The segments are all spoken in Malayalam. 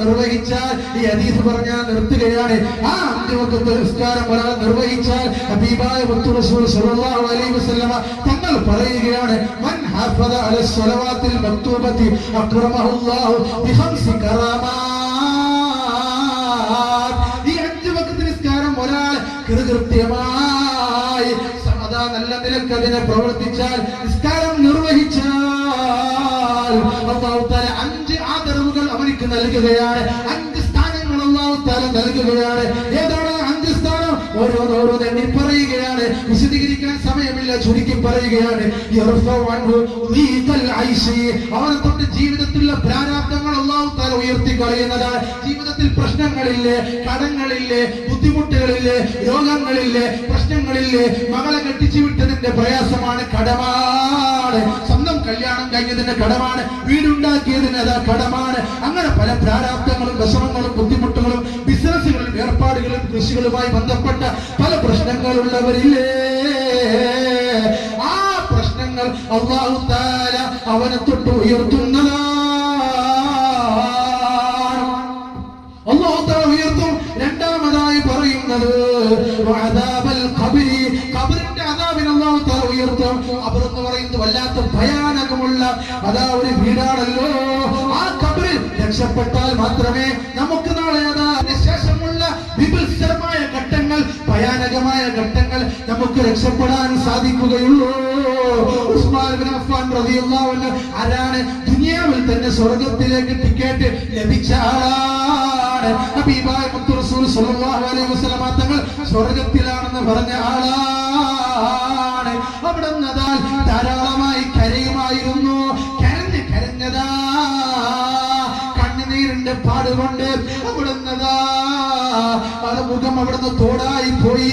നിർവഹിച്ചാൽ ഈ നിസ്കാരം നിർവഹിച്ചാൽ ഹബീബായ റസൂൽ അലൈഹി വസല്ലമ തങ്ങൾ പറയുകയാണ് മൻ ഹഫദ അല ബിഖംസി ഈ നിസ്കാരം ഒരാൾ നല്ല നിലയ്ക്ക് അതിനെ പ്രവർത്തിച്ചാൽ നിസ്കാരം നിർവഹിച്ചാൽ അഞ്ച് ആദരവുകൾ അവനിക്ക് നൽകുകയാണ്. അഞ്ച് സ്ഥാനങ്ങൾ അള്ളാഹു താല നൽകുകയാണ്. ഏതാണ് അഞ്ച് സ്ഥാനം? ഓരോന്നോരോന്ന് എണ്ണി പറയുകയാണ്. വിശദീകരിക്കാൻ സമയമില്ല ചുരുക്കി പറയുകയാണ്. അവനെ തൊട്ട് ജീവിതത്തിലുള്ള പ്രാരാബ്ദങ്ങൾ അള്ളാഹു താല ഉയർത്തി കളയുന്നതാണ് ജീവിതത്തിൽ പ്രശ്നങ്ങളില്ലേ കടങ്ങളില്ലേ ബുദ്ധിമുട്ടുകളില്ലേ രോഗങ്ങളില്ലേ പ്രശ്നങ്ങളില്ലേ മകളെ കെട്ടിച്ചു വിട്ടതിന്റെ പ്രയാസമാണ് കടമാണ്. കല്യാണം കഴിഞ്ഞതിന്റെ കടമാണ് വീടുണ്ടാക്കിയതിന് അതാ കടമാണ് അങ്ങനെ പല പ്രാരാബ്ദങ്ങളും വിഷമങ്ങളും ബുദ്ധിമുട്ടുകളും ബിസിനസ്സുകളും ഏർപ്പാടുകളും കൃഷികളുമായി ബന്ധപ്പെട്ട പല പ്രശ്നങ്ങളുള്ളവരില്ലേ ആ പ്രശ്നങ്ങൾ അള്ളാഹു താര അവനെ തൊട്ട് ഉയർത്തുന്നതാണ് മാത്രമേ നമുക്ക് നാളെ ശേഷമുള്ള വിപുലമായ ഘട്ടങ്ങൾ ഭയാനകമായ ഘട്ടങ്ങൾ നമുക്ക് രക്ഷപ്പെടാൻ സാധിക്കുകയുള്ളൂ. ഉസ്മാൻ ബിൻ അഫ്ഫാൻ ആരാണ്? ദുനിയാവിൽ തന്നെ സ്വർഗത്തിലേക്ക് ടിക്കറ്റ് ലഭിച്ച ആളാണ്. സല്ലല്ലാഹു അലൈഹി വസല്ലം തങ്ങൾ സ്വർഗത്തിലാണെന്ന് പറഞ്ഞ ആളാണ്. അവിടെ നിന്നതാൽ കണ്ണുനീരിന്റെ അവിടുന്നതാ മുഖം അവിടുന്ന് തോടായി പോയി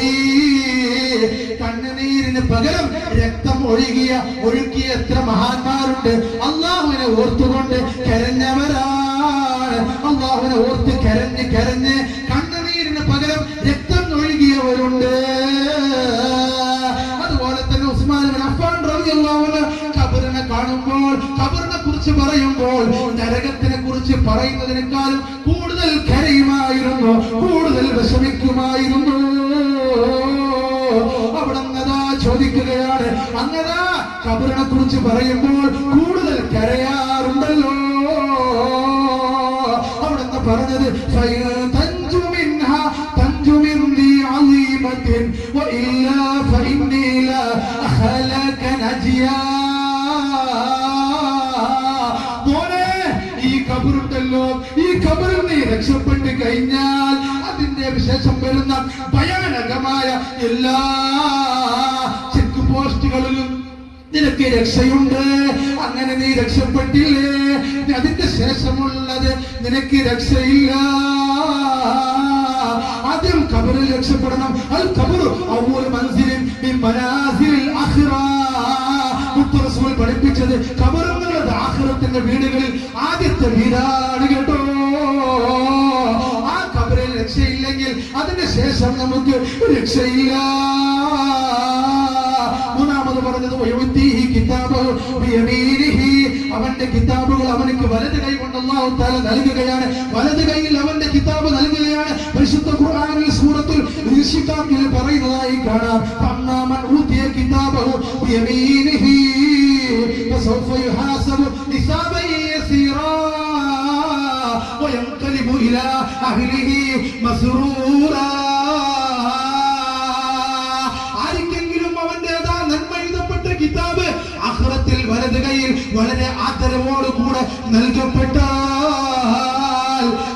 കണ്ണുനീരിന് പകരം രക്തം ഒഴുകിയ ഒഴുക്കിയ എത്ര മഹാന്മാരുണ്ട്. അള്ളാഹുവിനെ ഓർത്തുകൊണ്ട് കരഞ്ഞവരാണ് അള്ളാഹുവിനെ ഓർത്ത് കരഞ്ഞ് കരഞ്ഞ് കണ്ണുനീരിന് പകരം രക്തം ഒഴുകിയവരുണ്ട്. അതുപോലെ തന്നെ ഉസ്മാൻ അഫാൻ അഫ്ഫാൻ കബറിനെ കാണുമ്പോൾ കബറിനെ കുറിച്ച് പറയുമ്പോൾ നരകത്തിനെ കുറിച്ച് പറയുന്നതിനേക്കാളും കൂടുതൽ വിഷമിക്കുമായിരുന്നു അവിടെ അങ്ങതാ ചോദിക്കുകയാണ്. അങ്ങതാ കബറിനെ കുറിച്ച് പറയുമ്പോൾ കൂടുതൽ കരയാറുണ്ടല്ലോ. അവിടെ പറഞ്ഞത് "ഫൈൻ തൻജു മിൻഹാ തൻജു മിൻ ദി അളീമത്തിൻ വഇല്ലാ ഫഇന്നി ലാ അഖലക നജിയാ. മോനെ ഈ കബറുണ്ടല്ലോ. ഈ കബറിൽ നീ രക്ഷപ്പെട്ട് കഴിഞ്ഞാൽ അതിന്റെ വിശേഷം വരുന്ന ഭയാനകമായ എല്ലാ ചെക്ക് പോസ്റ്റുകളിലും നിനക്ക് രക്ഷയുണ്ട്. അങ്ങനെ നീ രക്ഷപ്പെട്ടില്ലേ? അതിന്റെ ശേഷമുള്ളത് നിനക്ക് രക്ഷയില്ല. ആദ്യം കബറിൽ രക്ഷപ്പെടണം. അത് കബറു അവ്വൽ മനസ്സിലും പഠിപ്പിച്ചത് കബറുകളുടെ ആഹ്റത്തിന്റെ വീടുകളിൽ ആദ്യത്തെ വീടാണ് ശേഷം നമുക്ക് രക്ഷയില്ല മൂന്നാമത് പറഞ്ഞത് വയുത്തീഹി കിതാബഹു ബിയമീനിഹി. അവന്റെ കിതാബുകൾ അവനക്ക് വലത് കൈ കൊണ്ട് അല്ലാഹു തആല നൽകുകയാണ് വലത് കൈയിൽ അവന്റെ കിതാബ് നൽകുകയാണ് പരിശുദ്ധ ഖുർആനിൽ സൂറത്തുൽ ഇൻഷിഖാഖിൽ പറയുന്നതായി കാണാം ഫഅമ്മാമൻ ഊതിയ കിതാബഹു ബിയമീനിഹി ഫസൗഫ യുഹാസബു ഹിസാബൻ യസീറാ وينقلب إلى أهله مسرورا വളരെ ആദരവോടുകൂടെ നൽകപ്പെട്ടാൽ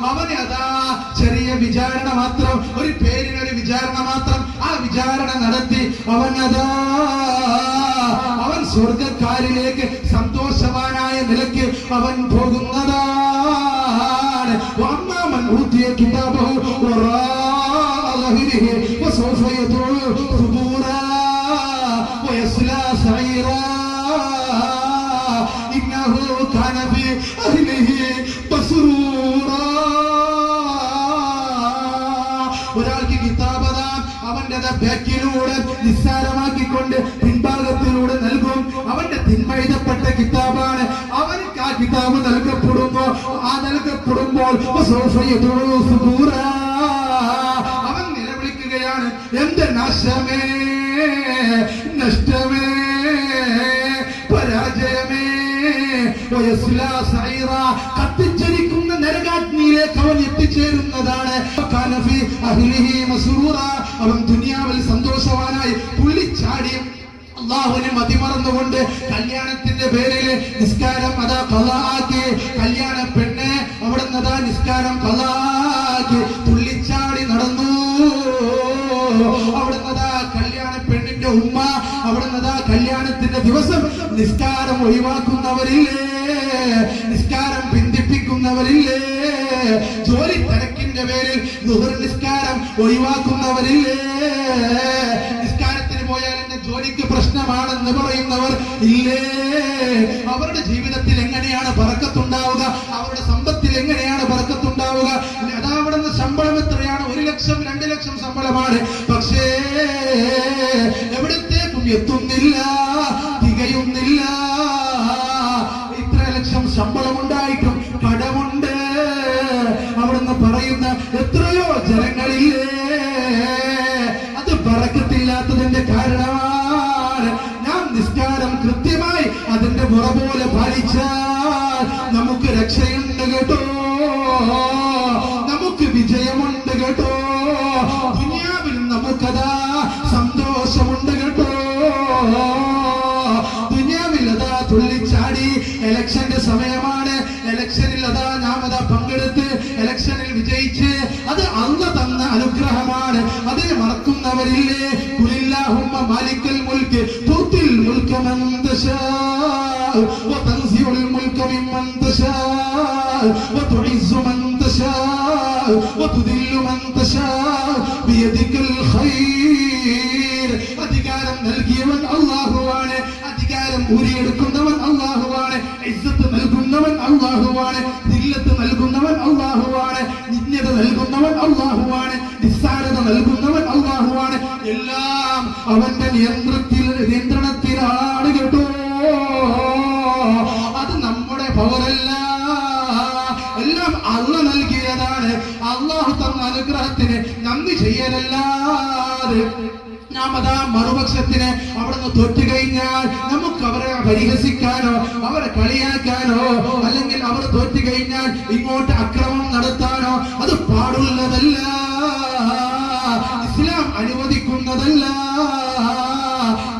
അവന് അതാ ചെറിയ വിചാരണ മാത്രം ഒരു പേരിനൊരു വിചാരണ മാത്രം ആ വിചാരണ നടത്തി അവൻ അതാ അവൻ സ്വർഗക്കാരിലേക്ക് സന്തോഷവാനായ നിലയ്ക്ക് അവൻ പോകുന്നതാണ് വമ്മാമൻ ഊത്തിയ കിതാബഹു وراء ظهره وسوف يدعو ثبورا ويصلى سعيرا അഹ്ലിഹി ബസ്റൂറ ഒരാൾക്ക് കിതാബത അവന്റെ ബാക്കിലൂടെ നിസ്സാരമാക്കിക്കൊണ്ട് പിൻഭാഗത്തിലൂടെ നൽകും. അവന്റെ തിന്മയതപ്പെട്ട കിതാബാണ്. അവർക്ക് ആ കിതാബ് നൽകപ്പെടുമ്പോ ആ നൽകപ്പെടുമ്പോൾ അവൻ നിലവിളിക്കുകയാണ് എന്റെ നാശമേ? നഷ്ടമേ? പരാജയമേ? കത്തിച്ചരിക്കുന്ന നരകാഗ്നിയിലേക്ക് അവൻ എത്തിച്ചേരുന്നതാണ്. അവൻ ദുനിയാവിൽ സന്തോഷവാനായി പുള്ളിച്ചാടിയും അള്ളാഹുവിനെ മതിമറന്നുകൊണ്ട് കല്യാണത്തിന്റെ പേരിൽ നിസ്കാരം അതാ കലാക്കി കല്യാണ പെണ്ണ് അവിടെ നിന്നതാ നിസ്കാരം കലാക്കി തുള്ളിച്ചാടി നടന്നു. അവിടെ നിന്നതാ കല്യാണ പെണ്ണിന്റെ ഉമ്മ അവിടെ അതാ കല്യാണത്തിന്റെ ദിവസം നിസ്കാരം ഒഴിവാക്കുന്നവരില്ലേ? നിസ്കാരം പിന്തിപ്പിക്കുന്നവരില്ലേ? ജോലി തിരക്കിന്റെ പേരിൽ നുഹർ നിസ്കാരം ഒഴിവാക്കുന്നവരില്ലേ? നിസ്കാരത്തിന് പോയാൽ എന്റെ ജോലിക്ക് പ്രശ്നമാണെന്ന് പറയുന്നവർ ഇല്ലേ? അവരുടെ ജീവിതത്തിൽ എങ്ങനെയാണ് പറക്കത്തുണ്ടാവുക? അവരുടെ സമ്പത്തിൽ എങ്ങനെയാണ് പറക്കത്തുണ്ടാവുക? അതാ അവിടെ ശമ്പളം എത്രയാണ്? ഒരു ലക്ഷം രണ്ട് ലക്ഷം ശമ്പളമാണ്. പക്ഷേ എവിടത്തേക്കും എത്തുന്നില്ല. രക്ഷയുണ്ട് കേട്ടോ. നമുക്ക് വിജയമുണ്ട് കേട്ടോ. ദുനിയാവിൽ നമുക്കതാ സന്തോഷമുണ്ട് കേട്ടോ. ദുനിയാവിൽ അതാ തുള്ളിച്ചാടി. എലക്ഷന്റെ സമയമാണ്. എലക്ഷനിൽ അതാ നാം അതാ പങ്കെടുത്ത് എലക്ഷനിൽ വിജയിച്ച് അത് അന്ന് തന്ന അനുഗ്രഹമാണ്. അതേ മറക്കുന്നവരില്ലേ? കുലില്ലാഹുമ്മ മാലിക്കൽ മുൽക്ക് തൂത്തിൽ മുൽക്കമെന്ത ശാ? وتنزع الملك وتعز من تشاء وتذل من تشاء بيدك الخير അധികാരം നൽകിയവൻ അള്ളാഹുവാണ് അധികാരം ഊരിയെടുക്കുന്നവൻ അള്ളാഹുവാണ് ഇസ്സത്ത് നൽകുന്നവൻ അള്ളാഹുവാണ് ദില്ലത്ത് നൽകുന്നവൻ അള്ളാഹുവാണ് നിന്യത നൽകുന്നവൻ അള്ളാഹുവാണ് നിസ്സാരത നൽകുന്നവൻ അള്ളാഹുവാണ് എല്ലാം അവന്റെ നിയന്ത്രണത്തിൽ നിയന്ത്രണത്തിലാണ് കേട്ടോ അത് നമ്മുടെ പവറല്ല എല്ലാം അള്ള നൽകിയതാണ്. അള്ളാഹു തന്ന അനുഗ്രഹത്തിന് നന്ദി ചെയ്യലല്ലാതെ നാം മറുപക്ഷത്തിന് അവിടുന്ന് തൊറ്റു കഴിഞ്ഞാൽ നമുക്ക് അവരെ പരിഹസിക്കാനോ അവരെ കളിയാക്കാനോ അല്ലെങ്കിൽ അവർ തോറ്റു കഴിഞ്ഞാൽ ഇങ്ങോട്ട് അക്രമം നടത്താനോ അത് പാടുള്ളതല്ല. ഇസ്ലാം അനുവദിക്കുന്നതല്ല.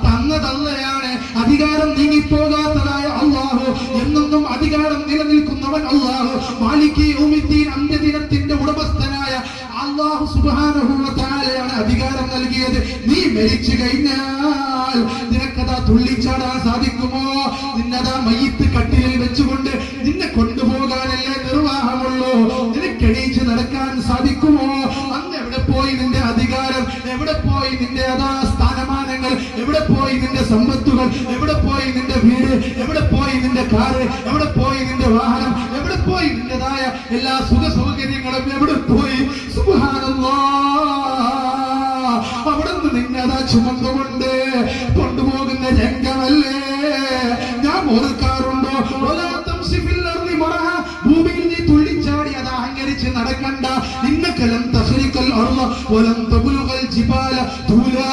തന്നതല്ലയാണ് അധികാരം നീങ്ങിപ്പോകാത്തതായ അള്ളാഹു. എന്നൊന്നും അധികാരം നിലനിൽക്കുന്നവൻ അള്ളാഹു. മാലിക്കി യൗമിദ്ദീൻ അന്ത്യദിനത്തിന്റെ ഉടമസ്ഥനായ അള്ളാഹു സുബ്ഹാനഹു വ തആലയാണ് അധികാരം നൽകിയത്. നീ മരിച്ചു കഴിഞ്ഞാൽ നിനക്കതാ തുള്ളിച്ചാടാൻ സാധിക്കുമോ? നിന്നതാ മയ്യത്ത് കട്ടിലിൽ വെച്ചുകൊണ്ട് നിന്നെ കൊണ്ടുപോകാനല്ലേ നിർവാഹമുള്ളൂ. നിനക്ക് എണീച്ച് നടക്കാൻ സാധിക്കുമോ? അന്ന് എവിടെ പോയി നിന്റെ അധികാരം? എവിടെ പോയി നിന്റെ അതാ സ്ഥാനമാനങ്ങൾ? എവിടെ പോയി നിന്റെ സമ്പത്തുകൾ? എവിടെ പോയി നിന്റെ വീട്? എവിടെ പോയി നിന്റെ കാറ്? എവിടെ പോയി എല്ലാ സുഖ സൗകര്യങ്ങളും എവിടെ പോയി? സുബ്ഹാനല്ലാ. അവിടെ നിന്ന് നിന്നതാ ചുമന്നുകൊണ്ട് കൊണ്ടുപോകുന്ന രംഗമല്ലേ? ഞാൻ ഓർക്കാറുണ്ടോ. ഭൂമിയിൽ നീ തുള്ളിച്ചാടി നടക്കണ്ട. ഇന്നക്കലം തഹ്രിക്കൽ അർള ഒലം തബ്ലുഗൽ ജിബാല തൂലാ.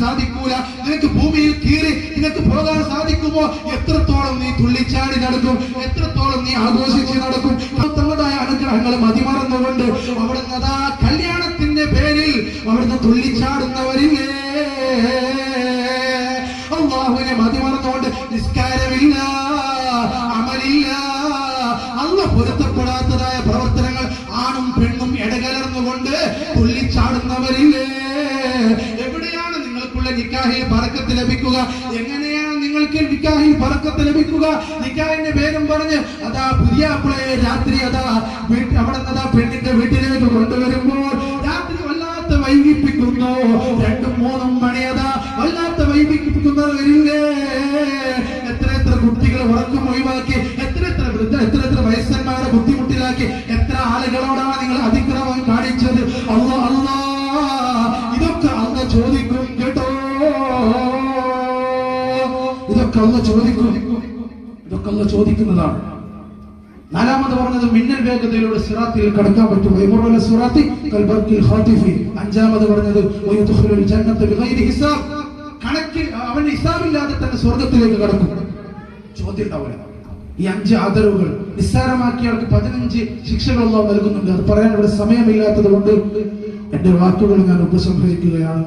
സാധിക്കൂല? നിനക്ക് ഭൂമിയിൽ കീറി നിനക്ക് പോകാൻ സാധിക്കുമോ? എത്രത്തോളം നീ തുള്ളിച്ചാടി നടക്കും? എത്രത്തോളം നീ ആഘോഷിച്ച് നടക്കും? തന്നതായ അനുഗ്രഹങ്ങൾ മതിമറന്നുകൊണ്ട് അവിടുന്ന് അതാ കല്യാണത്തിന്റെ പേരിൽ അവിടുന്ന് തുള്ളിച്ചാടുന്നവരില്ലേ? പറക്കത്ത് ലഭിക്കുക. എങ്ങനെയാണ് നിങ്ങൾക്ക് നിക്കാഹിൽ പറക്കത്ത് ലഭിക്കുക? നിക്കാഹിന്റെ പേരും പറഞ്ഞ് അതാ പുതിയ അപ്പിളയെ രാത്രി അതാ അവിടെ നിന്ന് പെണ്ണിന്റെ വീട്ടിലേക്ക് കൊണ്ടുവരുമ്പോൾ രാത്രി വല്ലാത്ത വൈകിപ്പിക്കുന്നു. രണ്ടും മൂന്നും മണി അതാ വല്ലാത്ത വൈകിപ്പിക്കുന്നവരില്ലേ? എത്ര എത്ര കുട്ടികൾ ഉറക്കം ഒഴിവാക്കി ചോദിക്കുന്നതാണ്. നാലാമത് പറഞ്ഞത് മിന്നൽ വേഗതയിലൂടെ സിറാത്തിൽ കടക്കാൻ പറ്റും അഞ്ചാമത് പറഞ്ഞത് കണക്കിൽ അവൻ ഹിസാബില്ലാതെ തന്നെ സ്വർഗത്തിലേക്ക് കടക്കും. ചോദ്യം ഉണ്ടാവില്ല. ഈ അഞ്ച് ആദരവുകൾ നിസ്സാരമാക്കിയവർക്ക് പതിനഞ്ച് ശിക്ഷകൾ നൽകുന്നുണ്ട്. അത് പറയാൻ ഇവിടെ സമയമില്ലാത്തത് കൊണ്ട് എന്റെ വാക്കുകൾ ഞാൻ ഉപസംഹരിക്കുകയാണ്.